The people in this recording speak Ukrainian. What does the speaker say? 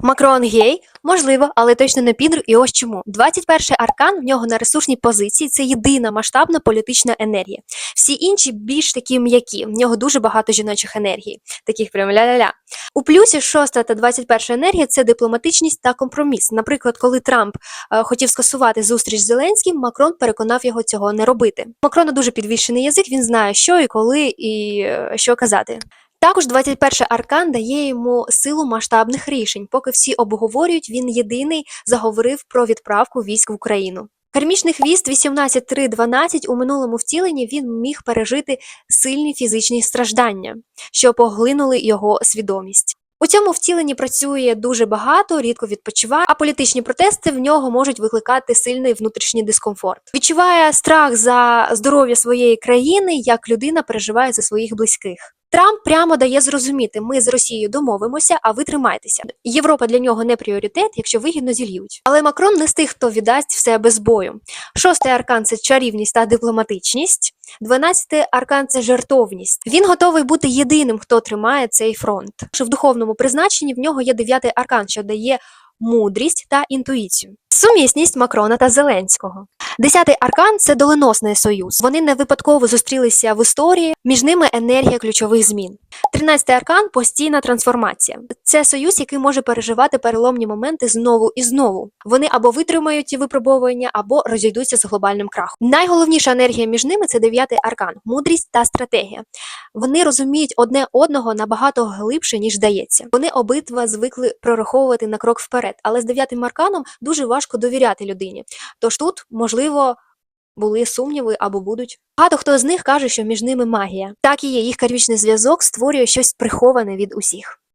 Макрон гей, можливо, але точно не підр, і ось чому. 21-й аркан в нього на ресурсній позиції це єдина масштабна політична енергія. Всі інші більш такі м'які. В нього дуже багато жіночих енергій, таких прям ля-ля-ля. У плюсі 6 та 21 енергія це дипломатичність та компроміс. Наприклад, коли Трамп е, хотів скасувати зустріч з Зеленським, Макрон переконав його цього не робити. Макрона дуже підвищений язик, він знає, що і коли, і е, що казати. Також 21 аркан дає йому силу масштабних рішень. Поки всі обговорюють, він єдиний заговорив про відправку військ в Україну. Кармічний хвіст 18312 у минулому втіленні він міг пережити сильні фізичні страждання, що поглинули його свідомість. У цьому втіленні працює дуже багато, рідко відпочиває, а політичні протести в нього можуть викликати сильний внутрішній дискомфорт. Відчуває страх за здоров'я своєї країни, як людина переживає за своїх близьких. Трамп прямо дає зрозуміти, ми з Росією домовимося, а ви тримайтеся. Європа для нього не пріоритет, якщо вигідно зільють. Але Макрон не з тих, хто віддасть все без бою. Шостий аркан це чарівність та дипломатичність. Дванадцятий аркан це жертовність. Він готовий бути єдиним, хто тримає цей фронт. В духовному призначенні в нього є дев'ятий аркан, що дає мудрість та інтуїцію. Сумісність Макрона та Зеленського. Десятий аркан це доленосний союз. Вони не випадково зустрілися в історії, між ними енергія ключових змін. Тринадцятий аркан постійна трансформація. Це союз, який може переживати переломні моменти знову і знову. Вони або витримають ті випробовування, або розійдуться з глобальним крахом. Найголовніша енергія між ними це дев'ятий аркан, мудрість та стратегія. Вони розуміють одне одного набагато глибше, ніж здається. Вони обидва звикли прораховувати на крок вперед, але з дев'ятим арканом дуже важко довіряти людині. Тож тут, можливо, були сумніви або будуть. Багато хто з них каже, що між ними магія. Так і є, їх кармічний зв'язок створює щось приховане від усіх.